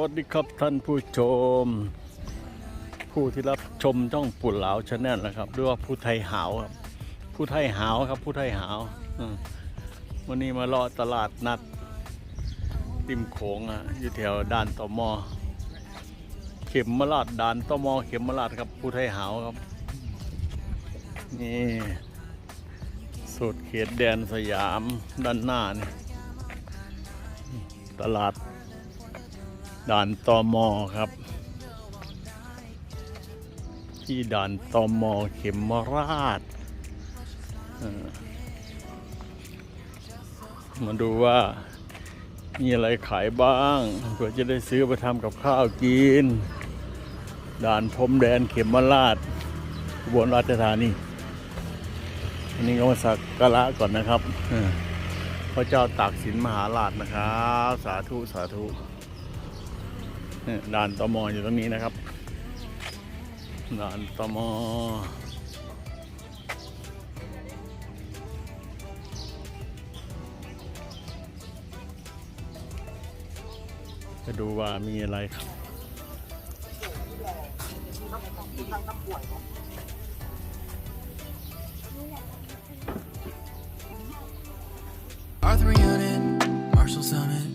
วัสดีครับท่านผู้ชม ผู้ที่รับชมช่องปุ่นเหลาชาแนลนะครับหรือว่าผู้ไทยหาวครับ ผู้ไทยหาวครับ ผู้ไทยหาววันนี้มาเลาะตลาดนัดริมโขงอะอยู่แถวด่านตมอเข็มมราดด่านตมอเข็มมราดครับผู้ไทยหาวครับ นี่สุดเขตแดนสยามด้านหน้านี่ตลาด ด่านตอมอครับ ที่ด่านตอมอเข็มราชมาดูว่ามีอะไรขายบ้างเพื่อจะได้ซื้อไปทำกับข้าวกิน ด่านพรมแดนเข็มราชอุบลราชธานีอันนี้ก็มาสักการะก่อนนะครับพระเจ้าตากสินมหาราชนะครับ สาธุ สาธุ ด่านตมอยู่ตรงนี้นะครับ ด่านตมจะดูว่ามีอะไรครับ Arthur Unit, Marshall Summit,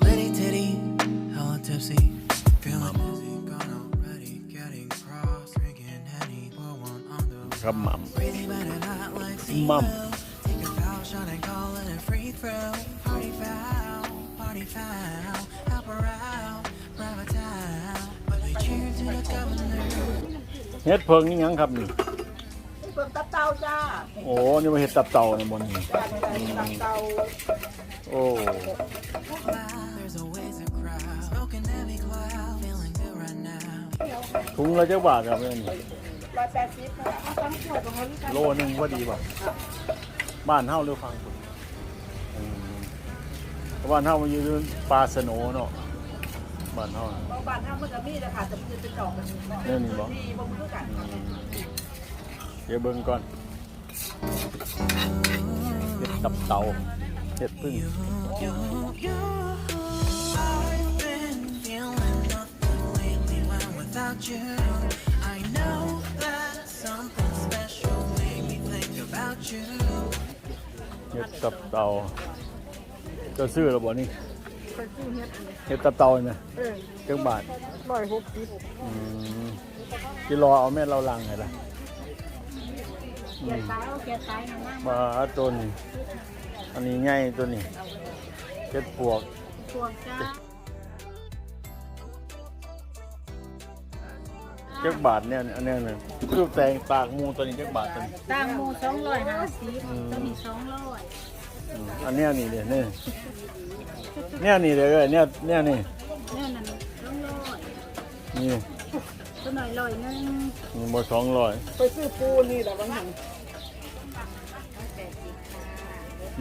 Liddy Titty, hella tipsy, But we cheer to the governor. ำเฮ็ดเพิงนี่ยังครับนี่เปิดตับเตาจ้า โอ้นี่มาเฮ็ดตับเต่าในบนนี่ตับเตาโอ้ There's always a crowd, smoking heavy cloud, feeling good right now. ถุงละเจ้าบาทครับเนี่ยนี่ร้ อยแปดสิบค่ะเอาตั้งขวดตรงนี้กันโลหนึงก็ดีป่ะบ้านเฮาหรือฟังคุณอืมบ้านเฮามันอยู่ปลาสโหนเนาะบ้านเฮาบางบ้านทำมันก็มีแต่ค่ะแต่มันจะเป็นดอกมันเนี่ยนี่บ่ดีบางมือกันเดี๋ยวเบิ่งก่อนเห็ดตับเต่าเห็ดพึ่ง I've been feeling nothing lately when without you. ตับเต่าจะซื้อหรือบ่นี่ไปซื้อเฮ็ดเห็ดตับเต่าไหมเออเจ้าบาทร้อยหกสิบอืมกิรอเอาแม่เราลังไงล่ะเกียร์ซ้ายเอาเกียร์ซ้ายนะมั่งมาตัวนี้อันนี้ง่ายตัวนี้เจ็ดปวก พวงจ้า จ้าบาทเนี่ยอันเนี้ยเนี่ยคือแตงปากหมูตัวนี้เจ้าบาทตัวนี้ตั้งหมูสองร้อยห้าสิบตัวนี้สองร้อยอืมอันเนี้ยนี่เดี๋ยวนี่เนี่ยนี่เดี๋ยวเนี่ยเนี่ยนี่เนี่ยนั่นสองร้อยนี่ตัวหน่อยร้อยหนึงมีหมดสองร้อยไปซื้อปูนี่แหละบางหัน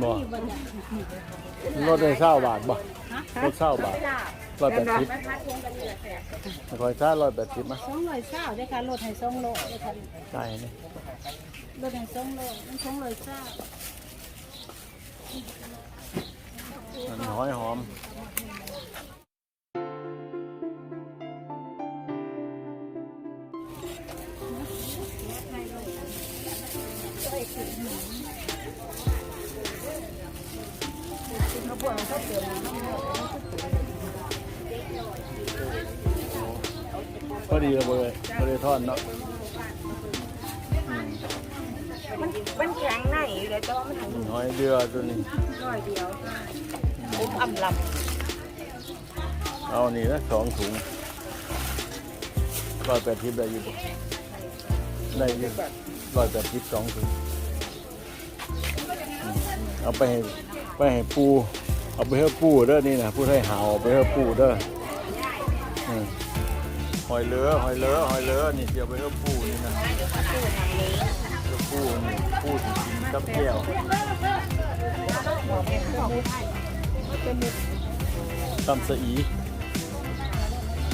บ่นี่บางอย่างรถได้เศร้าบาทบ่ฮะรถเศร้าบาท ร้อยแปดสิบไม่พัดพวงกันนี่แหละแสบคอยซ่าร้อยแปดสิบมาสองร้อยเศร้าได้ค่ะรถให้สองโลได้ค่ะได้นี่รถให้สองโลมันสองร้อยเศร้ามันหอยหอม พอดีเลยพอดีทอดเนาะมันมันแข็งในอยู่เลยแต่ว่ามันถึงหอยเดือตัวนี้ร้อยเดียวผมอำลเอานี่นะสองถุงร้อยแปดสิบได้อยู่บ่ได้อยู่ร้อยแปดสิบสองถุงอืมเอาไปให้ไปให้ปูเอาไปให้ปูเด้อนี่นะผู้ให้หาวเอาไปให้ปูเด้ออืม หอยเลือหอยเลือหอยเลือนี่เดี๋ยวไปให้ปูนี่นะเดี๋ยวปูนี่ปูที่กินกับแก้วตำสะอี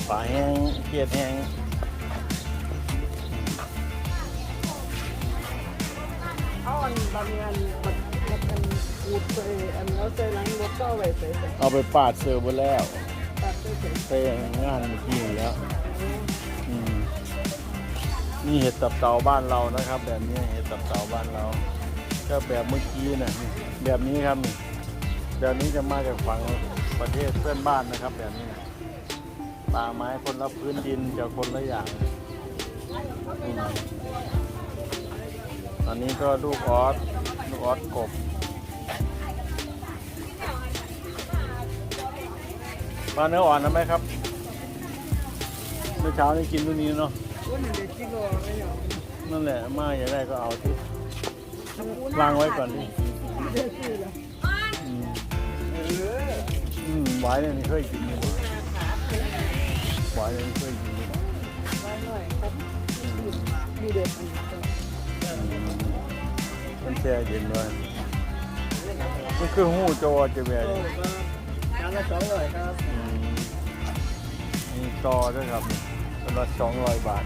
ปลาแห้งเกียดแห้งเอาอันบางงานมันมันอูดไปอันแล้วใจล้างรถก็เอาไว้ใส่เอาไปปาดเสิร์ไว้แล้ว ไปงานเมื่อกี้อยู่แล้วอืมนี่เห็ดตับเต่าบ้านเรานะครับ แบบนี้เห็ดตับเต่าบ้านเรา ก็แบบเมื่อกี้นะแบบนี้ครับแบบนี้จะมาจากฝั่งประเทศเพื่อนบ้านนะครับ แบบนี้นะป่าไม้คนละพื้นดินจะคนละอย่างอันนี้ก็ลูกออสลูกออสกบ ปลาเนื้ออ่อนนะไหมครับ เมื่อเช้านี่กินตัวนี้เนาะนั่นแหละมาอยากได้ก็เอาที่วางไว้ก่อนดิอืมอืมหวายเนี่ยนี่เคยกินอยู่หวายเนี่ยนี่เคยกินอยู่อืมมันแช่เย็นไว้มันคือหูโจอจะแบบจาน ละสองร้อยครับอืมมีต่อด้วยครับสำหรับสองร้อยบาท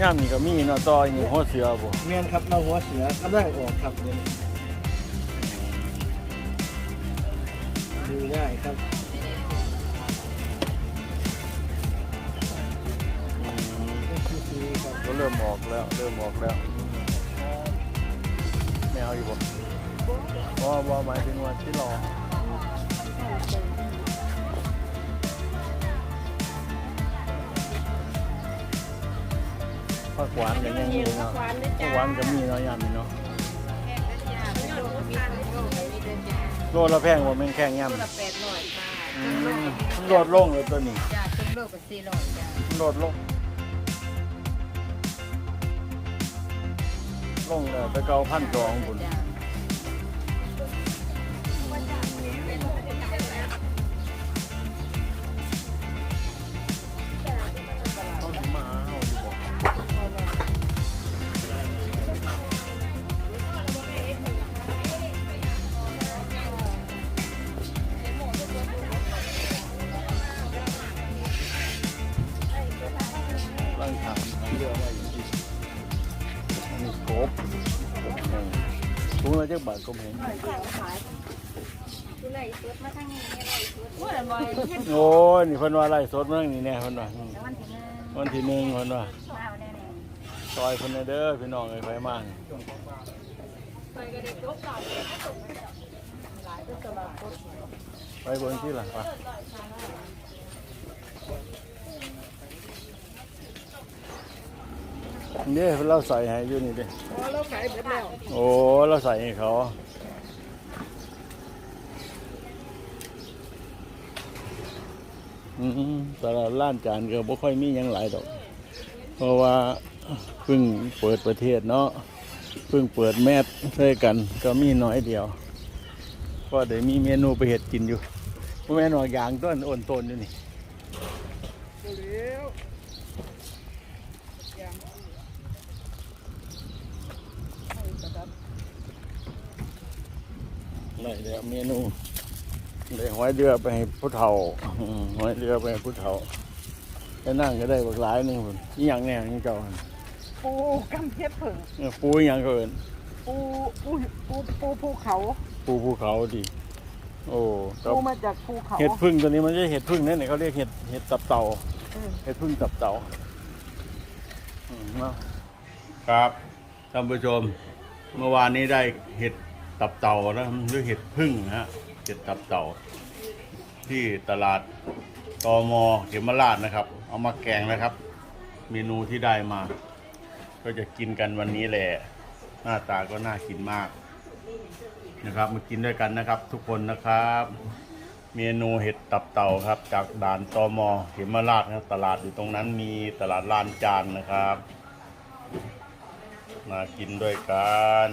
ย่ามนี่ก็มีเนาะต่อนี่หัวเสือบ่เมียนครับมาหัวเสือกำลังออกครับเนี่ยดูง่ายครับอืมคือครับก็เริ่มออกแล้ว เริ่มออกแล้วไม่เอาอยู่บ่บ่บ่หมายถึงว่าที่รอ ผักหวานกันยังมีเนาะผักหวานก็มีเนาะยามนี้เนาะโลละแพงกว่าแมงแข้งยามละแปดร้อยบาทอืมโลดลงเลยตัวนี้จ้าครึ่งโลกับสี่ร้อยจ้าโลดลงลงเลยไปเกาพันสองบุญ จักบาทกบแห้งโอ้ยบ่อยเฮ็ดโอ้ยนี่เพิ่นว่าไล่สดมาทางนี้แน่เพิ่นว่าอืมวันที่หนึ่งวันที่หนึ่งเพิ่นว่ามาเอาแน่ๆซอยเพิ่นให้เด้อพี่น้องเอ้ยไปมาไปเบิ่งที่หลังปะ นี่เราใส่ให้อยู่นี่เด้พอเราขายหมดแล้วโอ้เราใส่ให้เขาอืมแต่ละร้านจานก็บ่ค่อยมีหยังหลายดอก เพราะว่าเพิ่งเปิดประเทศเนาะเพิ่งเปิดแมสด้วยกัน ก็มีน้อยเดียว ก็เดี๋ยวมีเมนูไปเห็ดกินอยู่บ่แม่นว่าอย่างต้นโอนต้นอยู่นี่ เร็ว ได้แล้วเมนูได้หอยเรือไปให้ผู้เฒ่าอืมหอยเรือไปให้ผู้เฒ่าไปนั่งก็ได้บักหลายหนึงพุ่นอีหยังแน่นี่เจ้าหั่นปูกำเพชรเผิงเออปูอีหยังก็เอิ้นปูปูปูปูภูเขา ปูภูเขาดิโอ้ก็ปูมาจากภูเขาเห็ดพึ่งตัวนี้มันจะเห็ดพึ่งนั่นนี่เขาเรียกเห็ดเห็ดตับเต่าเออเห็ดพึ่งตับเต่าอืมเนาะครับท่านผู้ชมเมื่อวานนี้ได้เห็ด ตับเต่านะหรือเห็ดพึ่งนะฮะเห็ดตับเต่า ที่ตลาดตอมอเขมราชนะครับ เอามาแกงนะครับ เมนูที่ได้มา ก็จะกินกันวันนี้แหละ หน้าตาก็น่ากินมากนะครับมากินด้วยกันนะครับ ทุกคนนะครับ เมนูเห็ดตับเต่าครับ จากด่านตอมอเขมราชนะตลาดอยู่ตรงนั้นมีตลาดลานจานนะครับ มากินด้วยกัน